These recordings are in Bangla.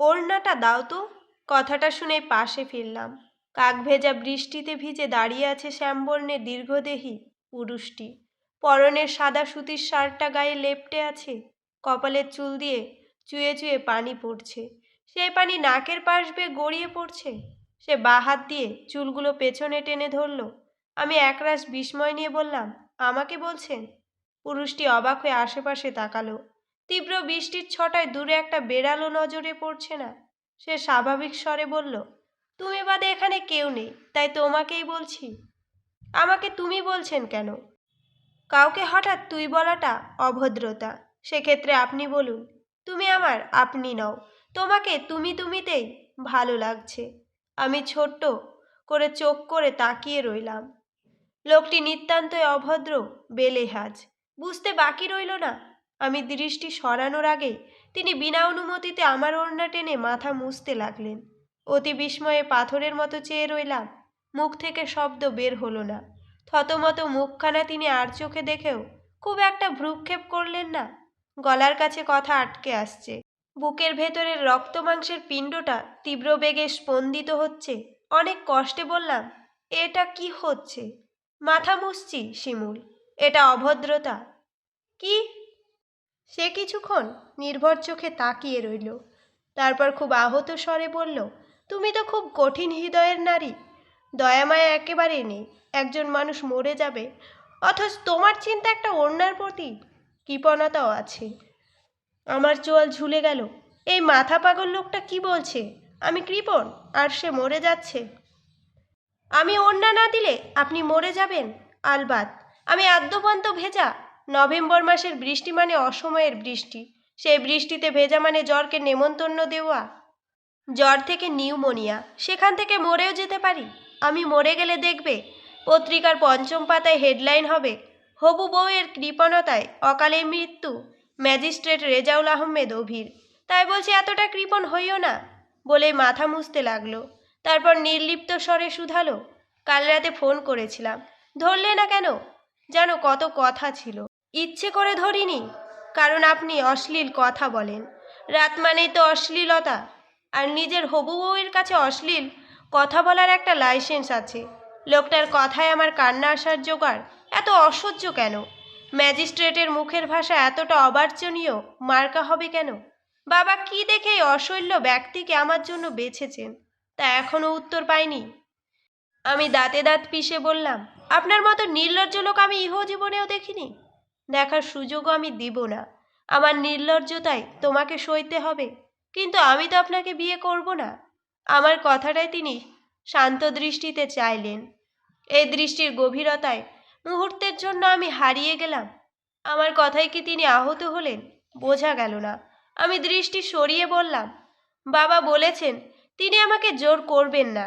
ওড়নাটা দাও তো। কথাটা শুনে পাশে ফিরলাম। কাক ভেজা বৃষ্টিতে ভিজে দাঁড়িয়ে আছে শ্যামবর্ণের দীর্ঘদেহী পুরুষটি। পরনের সাদা সুতির শার্টটা গায়ে লেপটে আছে, কপালের চুল দিয়ে চুয়ে চুয়ে পানি পড়ছে। সেই পানি নাকের পাশ বেয়ে গড়িয়ে পড়ছে। সে বাঁ হাত দিয়ে চুলগুলো পেছনে টেনে ধরল। আমি একরাশ বিস্ময় নিয়ে বললাম, আমাকে বলছেন? পুরুষটি অবাক হয়ে আশেপাশে তাকালো। তীব্র বৃষ্টির ছটায় দূরে একটা বেড়ালো নজরে পড়ছে না। সে স্বাভাবিক স্বরে বলল, তুমি বাদে এখানে কেউ নেই, তাই তোমাকেই বলছি। আমাকে তুমি বলছেন কেন? কাউকে হঠাৎ তুই বলাটা অভদ্রতা। সেক্ষেত্রে আপনি বলুন, তুমি আমার, আপনি নও। তোমাকে তুমি তুমিতেই ভালো লাগছে। আমি ছোট্ট করে চোখ করে তাকিয়ে রইলাম। লোকটি নিতান্তই অভদ্র, বেলেহাজ। বুঝতে বাকি রইল না। আমি দৃষ্টি সরানোর আগে তিনি বিনা অনুমতিতে আমার ওড়না টেনে মাথা মুছতে লাগলেন। অতি বিস্ময়ে পাথরের মতো চেয়ে রইলাম। মুখ থেকে শব্দ বের হলো না। থতমত মুখখানা তিনি আর চোখে দেখেও খুব একটা ভ্রুক্ষেপ করলেন না। গলার কাছে কথা আটকে আসছে। বুকের ভেতরের রক্ত মাংসের পিণ্ডটা তীব্র বেগে স্পন্দিত হচ্ছে। অনেক কষ্টে বললাম, এটা কি হচ্ছে? মাথা মুছছি, শিমুল। এটা অভদ্রতা। কি? সে কিছুক্ষণ নির্ভর চোখে তাকিয়ে রইল। তারপর খুব আহত স্বরে বলল, তুমি তো খুব কঠিন হৃদয়ের নারী। দয়ামায়া একেবারে নেই। একজন মানুষ মরে যাবে। অথচ তোমার চিন্তা একটা অন্যার প্রতি কৃপণতাও আছে। আমার চোয়াল ঝুলে গেল। এই মাথা পাগল লোকটা কি বলছে? আমি কৃপণ, আর সে মরে যাচ্ছে। আমি অন্যা না দিলে আপনি মরে যাবেন, আলবাত। আমি আদ্যপান্ত ভেজা নভেম্বর মাসের বৃষ্টি মানে অসময়ের বৃষ্টি। সেই বৃষ্টিতে ভেজা মানে জ্বরকে নেমন্তন্ন দেওয়া। জ্বর থেকে নিউমোনিয়া। সেখান থেকে মরেও যেতে পারি। আমি মরে গেলে দেখবে, পত্রিকার পঞ্চম পাতায় হেডলাইন হবে, হবু বউয়ের কৃপণতায় অকালে মৃত্যু, ম্যাজিস্ট্রেট রেজাউল আহমেদ অভির। তাই বলছি, এতটা কৃপণ হইও না বলেই মাথা মুছতে লাগল। তারপর নির্লিপ্ত স্বরে শুধালো, কাল রাতে ফোন করেছিলাম। ধরলে না কেন? জানো কত কথা ছিল। ইচ্ছে করে ধরিনি, কারণ আপনি অশ্লীল কথা বলেন। রাত মানেই তো অশ্লীলতা, আর নিজের হবু বউয়ের কাছে অশ্লীল কথা বলার একটা লাইসেন্স আছে। লোকটার কথায় আমার কান্না আসার জোগাড় এত অসহ্য কেন? ম্যাজিস্ট্রেটের মুখের ভাষা এতটা অবার্চনীয় মার্কা হবে কেন? বাবা কি দেখে অশৈল্য ব্যক্তিকে আমার জন্য বেছেছেন, তা এখনও উত্তর পাইনি। আমি দাঁতে দাঁত পিষে বললাম, আপনার মতো নির্লজ্জ লোক আমি ইহ জীবনেও দেখিনি। দেখার সুযোগও আমি দিব না। আমার নির্লজ্জতায় তোমাকে সইতে হবে, কিন্তু আমি তো আপনাকে বিয়ে করব না। আমার কথাটাই তিনি শান্ত দৃষ্টিতে চাইলেন। এই দৃষ্টির গভীরতায় মুহূর্তের জন্য আমি হারিয়ে গেলাম। আমার কথায় কি তিনি আহত হলেন? বোঝা গেল না। আমি দৃষ্টি সরিয়ে বললাম, বাবা বলেছেন, তিনি আমাকে জোর করবেন না।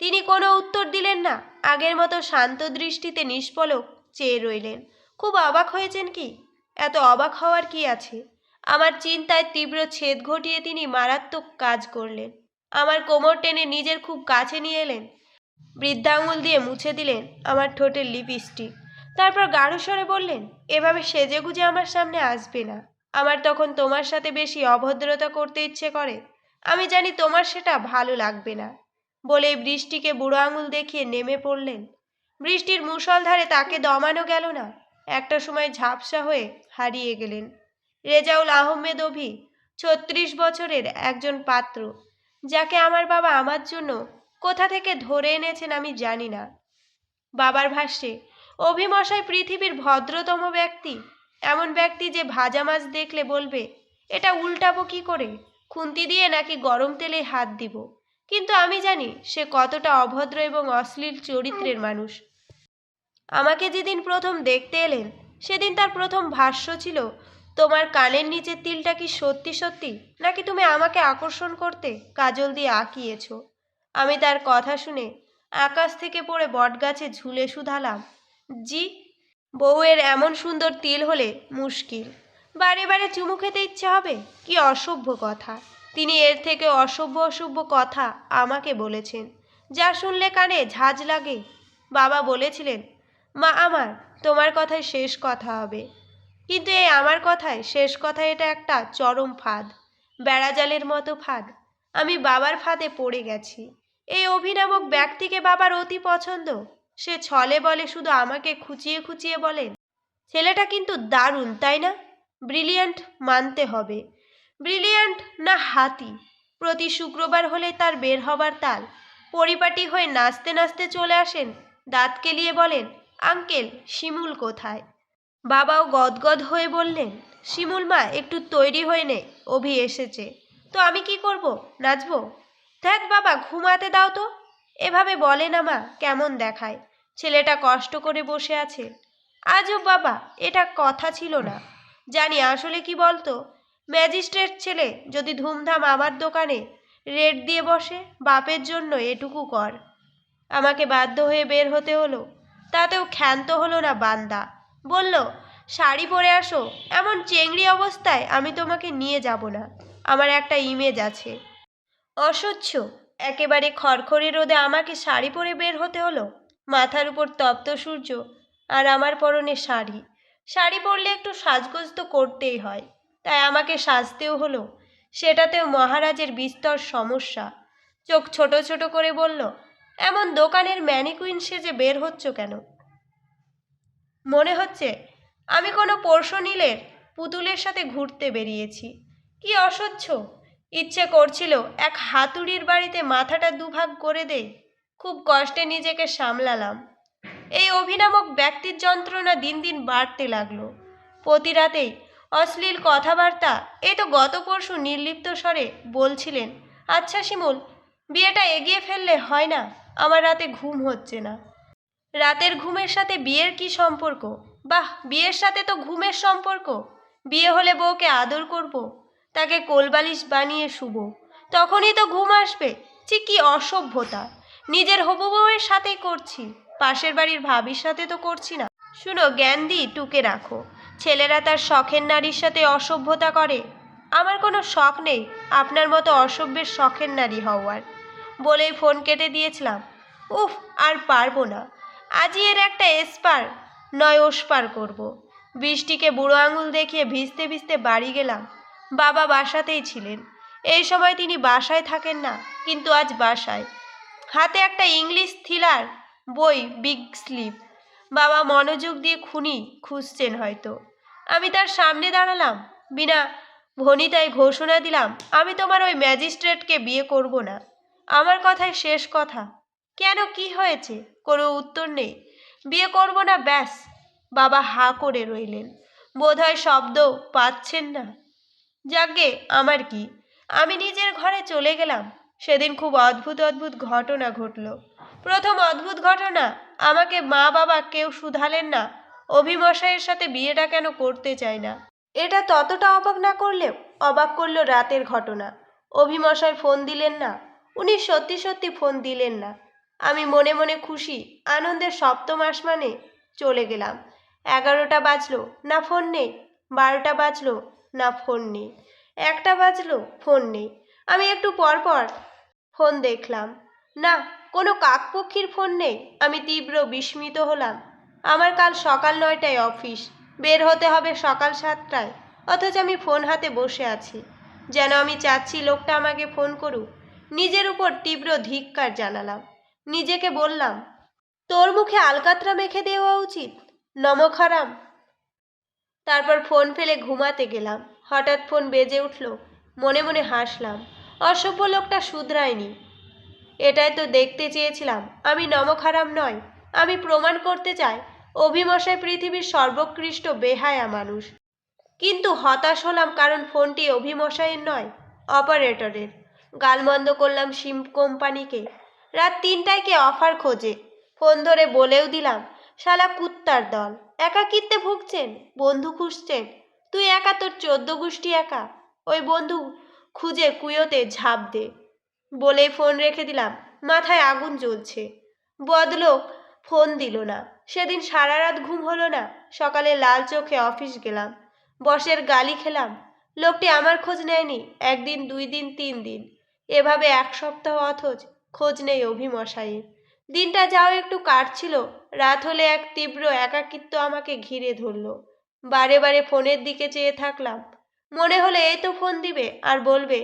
তিনি কোনো উত্তর দিলেন না। আগের মতো শান্ত দৃষ্টিতে নিষ্পলক চেয়ে রইলেন। খুব অবাক হয়েছেন কি? এত অবাক হওয়ার কি আছে? আমার চিন্তায় তীব্র ছেদ ঘটিয়ে তিনি মারাত্মক কাজ করলেন। আমার কোমর টেনে নিজের খুব কাছে নিয়ে এলেন। বৃদ্ধাঙ্গুল দিয়ে মুছে দিলেন আমার ঠোঁটের লিপস্টিক। তারপর গাঢ় স্বরে বললেন, এভাবে সেজেগুজে আমার সামনে আসবে না। আমার তখন তোমার সাথে বেশি অভদ্রতা করতে ইচ্ছে করে। আমি জানি তোমার সেটা ভালো লাগবে না। বলে বৃষ্টিকে বুড়ো আঙুল দেখিয়ে নেমে পড়লেন। বৃষ্টির মুষলধারে তাকে দমানো গেল না। একটা সময় ঝাপসা হয়ে হারিয়ে গেলেন। রেজাউল আহমেদ অভি ছত্রিশ বছরের একজন পাত্র, যাকে আমার বাবা আমার জন্য কোথা থেকে ধরে এনেছেন আমি জানি না। বাবার ভাষ্যে অভিমশাই পৃথিবীর ভদ্রতম ব্যক্তি, এমন ব্যক্তি যে ভাজা মাছ দেখলে বলবে, এটা উল্টাবো কি করে? খুন্তি দিয়ে নাকি গরম তেলে হাত দিব? কিন্তু আমি জানি সে কতটা অভদ্র এবং অশ্লীল চরিত্রের মানুষ। আমাকে যেদিন প্রথম দেখতে এলেন, সেদিন তার প্রথম ভাষ্য ছিল, তোমার কানের নিচের তিলটা কি সত্যি সত্যি? নাকি তুমি আমাকে আকর্ষণ করতে কাজল দিয়ে আঁকিয়েছ? আমি তার কথা শুনে আকাশ থেকে পড়ে বটগাছে ঝুলে শুধালাম। জি, বউয়ের এমন সুন্দর তিল হলে মুশকিল। বারে বারে চুমু খেতে ইচ্ছে হবে? কি অসভ্য কথা। তিনি এর থেকে অসভ্য অসভ্য কথা আমাকে বলেছেন। যা শুনলে কানে ঝাঁজ লাগে। বাবা বলেছিলেন মা, আমার, তোমার কথাই শেষ কথা হবে। কিন্তু এই আমার কথায় শেষ কথা এটা একটা চরম ফাঁদ, বেড়াজালের মতো ফাঁদ। আমি বাবার ফাঁদে পড়ে গেছি। এই অভিনামক ব্যক্তিকে বাবার অতি পছন্দ। সে ছলে বলে, শুধু আমাকে খুঁচিয়ে খুঁচিয়ে বলেন ছেলেটা কিন্তু দারুণ, তাই না? ব্রিলিয়ান্ট মানতে হবে। ব্রিলিয়ান্ট না হাতি। প্রতি শুক্রবার হলে তার বের হবার তাল। পরিপাটি হয়ে নাচতে নাচতে চলে আসেন দাঁত কেলিয়ে বলেন আঙ্কেল, শিমুল কোথায়? বাবাও গদগদ হয়ে বললেন, শিমুল মা, একটু তৈরি হয়ে নে, অভি এসেছে। তো আমি কি করব? নাচবো? ধ্যাত বাবা, ঘুমাতে দাও তো। এভাবে বলে না মা, কেমন দেখায়। ছেলেটা কষ্ট করে বসে আছে। আজও বাবা, এটা কথা ছিল না। জানি আসলে কি বলতো? ম্যাজিস্ট্রেট ছেলে, যদি ধুমধাম আমার দোকানে রেট দিয়ে বসে, বাপের জন্য এটুকু কর। আমাকে বাধ্য হয়ে বের হতে হলো। তাতেও ক্ষান্ত হলো না বান্দা। বলল, শাড়ি পরে আসো, এমন চেংড়ি অবস্থায় আমি তোমাকে নিয়ে যাব না। আমার একটা ইমেজ আছে। অসহ্য, একেবারে খড়খড়ে রোদে আমাকে শাড়ি পরে বের হতে হলো? মাথার উপর তপ্ত সূর্য আর আমার পরনে শাড়ি। শাড়ি পরলে একটু সাজগোজ তো করতেই হয়। তাই আমাকে সাজতেও হলো। সেটাতেও মহারাজের বিস্তর সমস্যা। চোখ ছোট ছোট করে বলল এমন দোকানের ম্যানিকুইন সেজে বের হচ্ছ কেন? মনে হচ্ছে আমি কোনো পরশু নীলের পুতুলের সাথে ঘুরতে বেরিয়েছি। কি অসহ্য! ইচ্ছে করছিল এক হাতুড়ির বাড়িতে মাথাটা দুভাগ করে দেই। খুব কষ্টে নিজেকে সামলালাম। এই অভিনামক ব্যক্তির যন্ত্রণা দিন দিন বাড়তে লাগল। প্রতি রাতেই অশ্লীল কথাবার্তা এই তো গত পরশু নির্লিপ্ত স্বরে বলছিলেন আচ্ছা শিমুল, বিয়েটা এগিয়ে ফেললে হয় না? আমার রাতে ঘুম হচ্ছে না। রাতের ঘুমের সাথে বিয়ের কি সম্পর্ক? বাহ, বিয়ের সাথে তো ঘুমের সম্পর্ক। বিয়ে হলে বউকে আদর করব, তাকে কোলবালিশ বানিয়ে শুব। তখনই তো ঘুম আসবে। যে কি অসভ্যতা। নিজের হবু বউয়ের সাথেই করছি। পাশের বাড়ির ভাবির সাথে তো করছি না। শুনো, জ্ঞান দি, টুকে রাখো। ছেলেরা তার শখের নারীর সাথে অসভ্যতা করে। আমার কোনো শখ নেই। আপনার মতো অসভ্যের শখের নারী হওয়ার। বলেই ফোন কেটে দিয়েছিলাম। উফ, আর পারব না। আজই এর একটা এসপার, নয় ওসপার করব। বৃষ্টিকে বুড়ো আঙুল দেখিয়ে ভিজতে ভিজতে বাড়ি গেলাম। বাবা বাসাতেই ছিলেন। এই সময় তিনি বাসায় থাকেন না, কিন্তু আজ বাসায়। হাতে একটা ইংলিশ থ্রিলার, বই, বিগ স্লিপ। বাবা মনোযোগ দিয়ে খুনি খুঁজছেন হয়তো। আমি তার সামনে দাঁড়ালাম। বিনা ভনিতায় ঘোষণা দিলাম, আমি তোমার ওই ম্যাজিস্ট্রেটকে বিয়ে করব না। আমার কথাই শেষ কথা। কেন কি হয়েছে? কোনো উত্তর নেই। বিয়ে করব না, ব্যাস। বাবা হা করে রইলেন। বোধহয় শব্দ পাচ্ছেন না। যাকে, আমার কি? আমি নিজের ঘরে চলে গেলাম। সেদিন খুব অদ্ভুত অদ্ভুত ঘটনা ঘটল। প্রথম অদ্ভুত ঘটনা, আমাকে মা বাবা কেউ শুধালেন না। অভিমশাইয়ের সাথে বিয়েটা কেন করতে চায় না? এটা ততটা অবাক না করলেও অবাক করল রাতের ঘটনা। অভিমশাই ফোন দিলেন না। উনি সত্যি সত্যি ফোন দিলেন না। আমি মনে মনে খুশি, আনন্দের সপ্তম আসমানে চলে গেলাম। এগারোটা বাজলো, না ফোন নেই। বারোটা বাজলো, না ফোন নেই। একটা বাজলো, ফোন নেই। আমি একটু পর পর ফোন দেখলাম। না, কোনো কাকপক্ষীর ফোন নেই। আমি তীব্র বিস্মিত হলাম। আমার কাল সকাল নয়টায় অফিস। বের হতে হবে সকাল সাতটায়। অথচ আমি ফোন হাতে বসে আছি। যেন আমি চাচ্ছি লোকটা আমাকে ফোন করুক। নিজের উপর তীব্র ধিক্কার জানালাম। নিজেকে বললাম, তোর মুখে আলকাতরা মেখে দেওয়া উচিত, নমখারাম। তারপর ফোন ফেলে ঘুমাতে গেলাম। হঠাৎ ফোন বেজে উঠল, মনে মনে হাসলাম, অসভ্য লোকটা শুধরায়নি। এটাই তো দেখতে চেয়েছিলাম, আমি নমখারাম নয়, আমি প্রমাণ করতে চাই অভিমশায় পৃথিবীর সর্বোৎকৃষ্ট বেহায়া মানুষ। কিন্তু হতাশ হলাম কারণ ফোনটি অভিমশায়ের নয়, অপারেটরের। গালমন্দ করলাম সিম কোম্পানিকে। রাত তিনটায় কে অফার খোঁজে? ফোন ধরে বলেও দিলাম, শালা কুত্তার দল, একাকিত্বে ভুগছেন, বন্ধু খুঁজছেন, তুই একা তোর চোদ্দ গোষ্ঠী একা? ওই বন্ধু খুঁজে কুয়োতে ঝাঁপ দে। বলে ফোন রেখে দিলাম, মাথায় আগুন জ্বলছে। বদলোক ফোন দিল না, সেদিন সারা রাত ঘুম হলো না, সকালে লাল চোখে অফিস গেলাম, বসের গালি খেলাম, লোকটি আমার খোঁজ নেয়নি, একদিন, দুই দিন, তিন দিন। এভাবে এক সপ্তাহ অথচ খোঁজ নেই অভিমশাইয়ের। দিনটা যাও একটু কাটছিল, রাত হলে এক তীব্র একাকিত্ব আমাকে ঘিরে ধরল। বারে বারে ফোনের দিকে চেয়ে থাকলাম। মনে হলে এই তো ফোন দিবে, আর বলবে,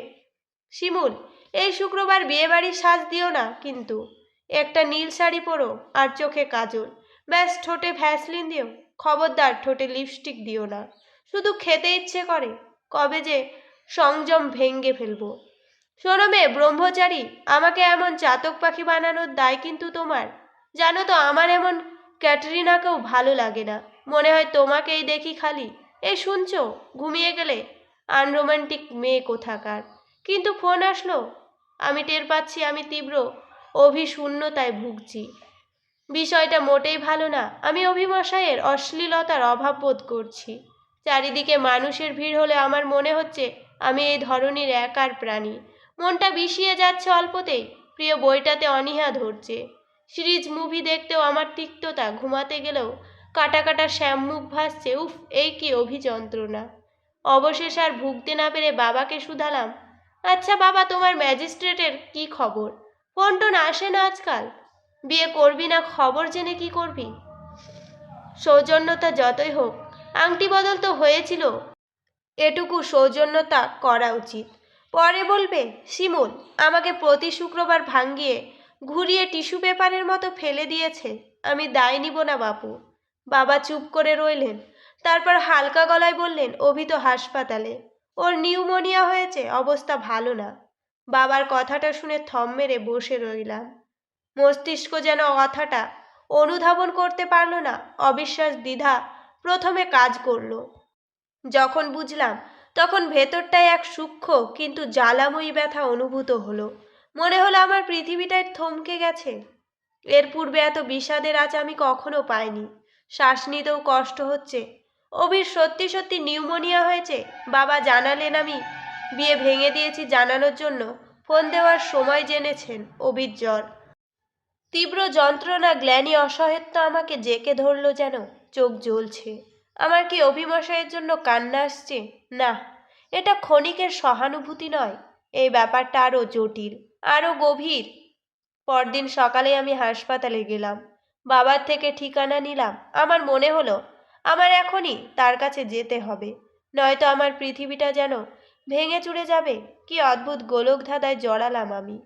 শিমুল, এই শুক্রবার বিয়েবাড়ির সাজ দিও না কিন্তু। একটা নীল শাড়ি পরো আর চোখে কাজল। ব্যাস, ঠোঁটে ভ্যাসলিন দিও, খবরদার ঠোঁটে লিপস্টিক দিও না। শুধু খেতে ইচ্ছে করে, কবে যে সংযম ভেঙ্গে ফেলব। শোনো মেয়ে, ব্রহ্মচারী, আমাকে এমন চাতক পাখি বানানোর দায় কিন্তু তোমার। জানো তো, আমার এমন ক্যাটরিনাকেও ভালো লাগে না। মনে হয় তোমাকেই দেখি খালি। এই শুনছো? ঘুমিয়ে গেলে আনরোমান্টিক মেয়ে কোথাকার। কিন্তু ফোন আসলো। আমি টের পাচ্ছি আমি তীব্র অভিশূন্যতায় ভুগছি। বিষয়টা মোটেই ভালো না। আমি অভিমশায়ের অশ্লীলতার অভাব বোধ করছি। চারিদিকে মানুষের ভিড় হলে আমার মনে হচ্ছে আমি এই ধরনের একার প্রাণী। মনটা বিষিয়ে যাচ্ছে অল্পতেই। প্রিয় বইটাতে অনীহা ধরছে। সিরিজ মুভি দেখতেও আমার তিক্ততা, ঘুমাতে গেলেও কাটা কাটা শ্যাম মুখ ভাসছে, উফ, এই কি অভিযন্ত্রণা। অবশেষে আর ভুগতে না পেরে বাবাকে শুধালাম আচ্ছা বাবা, তোমার ম্যাজিস্ট্রেটের কি খবর? ফোন টোন আসে না আজকাল? বিয়ে করবি না খবর জেনে কি করবি? সৌজন্যতা যতই হোক, আংটি বদল তো হয়েছিল। এটুকু সৌজন্যতা করা উচিত। পরে বলবে, শিমুল, আমাকে প্রতি শুক্রবার ভাঙ্গিয়ে ঘুরিয়ে টিস্যু পেপারের মতো ফেলে দিয়েছে। আমি দায় নিব না বাপু। বাবা চুপ করে রইলেন। তারপর হালকা গলায় বললেন, অভি তো হাসপাতালে। ওর নিউমোনিয়া হয়েছে, অবস্থা ভালো না। বাবার কথাটা শুনে থম মেরে বসে রইলাম। মস্তিষ্ক যেন কথাটা অনুধাবন করতে পারল না, অবিশ্বাস দ্বিধা প্রথমে কাজ করল। যখন বুঝলাম তখন ভেতরটায় এক সূক্ষ্ম কিন্তু জ্বালাময়ী ব্যথা অনুভূত হলো। মনে হলো আমার পৃথিবীটাই থমকে গেছে। এর পূর্বে এত বিষাদের আজ আমি কখনো পাইনি। শ্বাস নিতেও কষ্ট হচ্ছে। অভির সত্যি সত্যি নিউমোনিয়া হয়েছে। বাবা জানালেন আমি। বিয়ে ভেঙে দিয়েছি জানানোর জন্য। ফোন দেওয়ার সময় জেনেছেন অভির জ্বর। তীব্র যন্ত্রণা, গ্ল্যানি অসহায়ত্ব আমাকে জেকে ধরল যেন। চোখ জ্বলছে। আমার কি অভিমশাইয়ের জন্য কান্না আসছে? না, এটা ক্ষণিকের সহানুভূতি নয়, এই ব্যাপারটা আরও জটিল, আরও গভীর। পরদিন সকালে আমি হাসপাতালে গেলাম, বাবার থেকে ঠিকানা নিলাম, আমার মনে হলো, আমার এখনই তার কাছে যেতে হবে, নয়তো আমার পৃথিবীটা যেন ভেঙে চুড়ে যাবে, কি অদ্ভুত গোলক ধাঁধায় জড়ালাম আমি।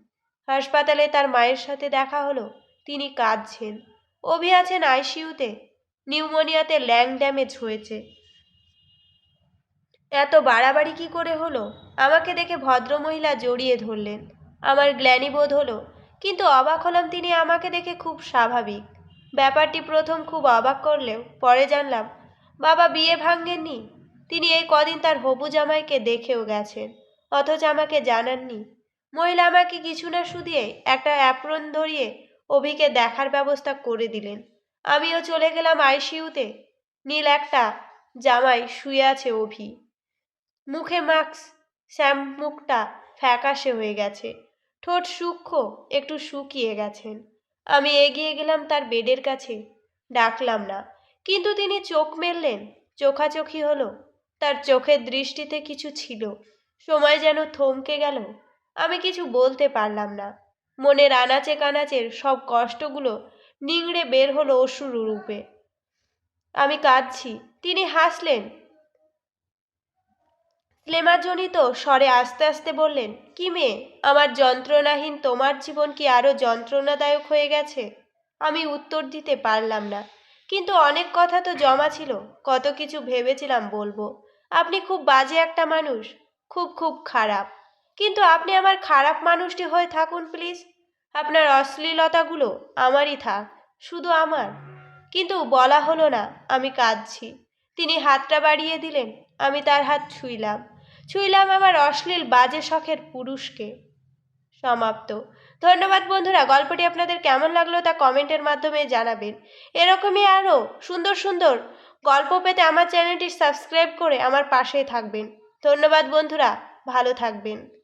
হাসপাতালে তার মায়ের সাথে দেখা হলো, তিনি কাঁদছেন, অভি আছেন আইসিইউতে, নিউমোনিয়াতে ল্যাং ড্যামেজ হয়েছে। এত বাড়াবাড়ি কি করে হলো? আমাকে দেখে ভদ্রমহিলা জড়িয়ে ধরলেন। আমার গ্ল্যানিবোধ হলো, কিন্তু অবাক হলাম তিনি আমাকে দেখে খুব স্বাভাবিক। ব্যাপারটি প্রথম খুব অবাক করলেও পরে জানলাম, বাবা বিয়ে ভাঙ্গেননি তিনি এই কদিন তার হবু জামাইকে দেখেও গেছেন, অথচ আমাকে জানাননি। মহিলা আমাকে কিছু না শুধিয়ে একটা অ্যাপ্রন ধরিয়ে অভিকে দেখার ব্যবস্থা করে দিলেন। আমিও চলে গেলাম আইসিইউতে। নীল একটা জামাই শুয়ে আছে অভি। মুখে মাস্ক শ্যাম মুখটা ফ্যাকাশে হয়ে গেছে। ঠোঁট সূক্ষ্ম, একটু শুকিয়ে গেছেন। আমি এগিয়ে গেলাম তার বেডের কাছে। ডাকলাম না। কিন্তু তিনি চোখ মেললেন, চোখাচোখি হলো। তার চোখের দৃষ্টিতে কিছু ছিল। সময় যেন থমকে গেল। আমি কিছু বলতে পারলাম না। মনের আনাচে কানাচের সব কষ্টগুলো নিংড়ে বের হলো অসুর রূপে আমি কাঁদছি। তিনি হাসলেন। শ্লেমাজনিত স্বরে আস্তে আস্তে বললেন, কি মেয়ে, আমার যন্ত্রণাহীন তোমার জীবন কি আরও যন্ত্রণাদায়ক হয়ে গেছে? আমি উত্তর দিতে পারলাম না। কিন্তু অনেক কথা তো জমা ছিল, কত কিছু ভেবেছিলাম বলব। আপনি খুব বাজে একটা মানুষ, খুব খুব খারাপ। কিন্তু আপনি আমার খারাপ মানুষটি হয়ে থাকুন, প্লিজ। আপনার অশ্লীলতাগুলো আমারই থাক, শুধু আমার। কিন্তু বলা হলো না, আমি কাঁদছি। তিনি হাতটা বাড়িয়ে দিলেন, আমি তার হাত ছুঁইলাম। ছুঁইলাম আমার অশ্লীল বাজে শখের পুরুষকে। সমাপ্ত। ধন্যবাদ বন্ধুরা, গল্পটি আপনাদের কেমন লাগল তা কমেন্টের মাধ্যমে জানাবেন। এরকমই আরও সুন্দর সুন্দর গল্প পেতে আমার চ্যানেলটি সাবস্ক্রাইব করে আমার পাশে থাকবেন। ধন্যবাদ বন্ধুরা, ভালো থাকবেন।